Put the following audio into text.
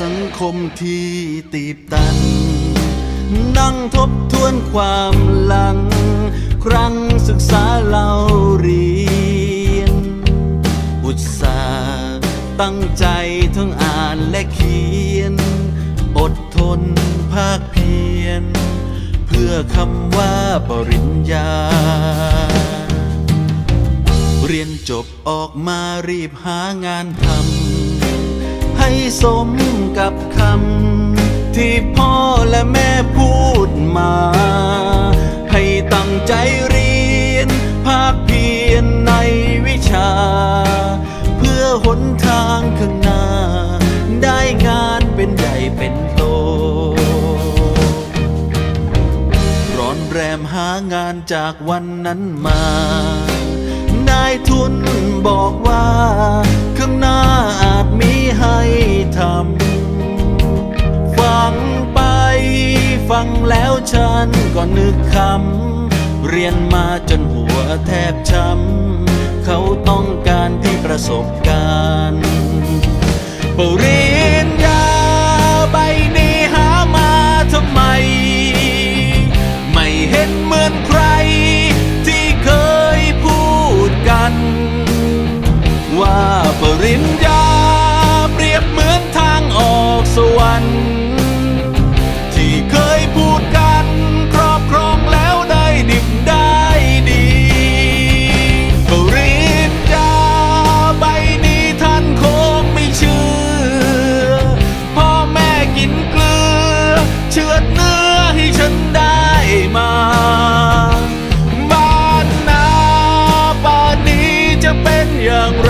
สังคมที่ตีบตัน นั่งทบทวนความหลัง ครั้งศึกษาเล่าเรียน อุตสาห์ตั้งใจทั้งอ่านและเขียน อดทนภาคเพียร เพื่อคำว่าปริญญา เรียนจบออกมารีบหางานทำ ให้สมกับคำ ที่พ่อและแม่พูดมา ให้ตั้งใจเรียน ภาคเพียรในวิชา เพื่อหนทางข้างหน้า ได้งานเป็นใหญ่เป็นโต ร้อนแรมหางานจากวันนั้นมา นายทุน ฟังแล้วฉันก็นึกคำเรียนมาจนหัวแทบช้ำเขาต้องการที่ประสบการ อย่างไร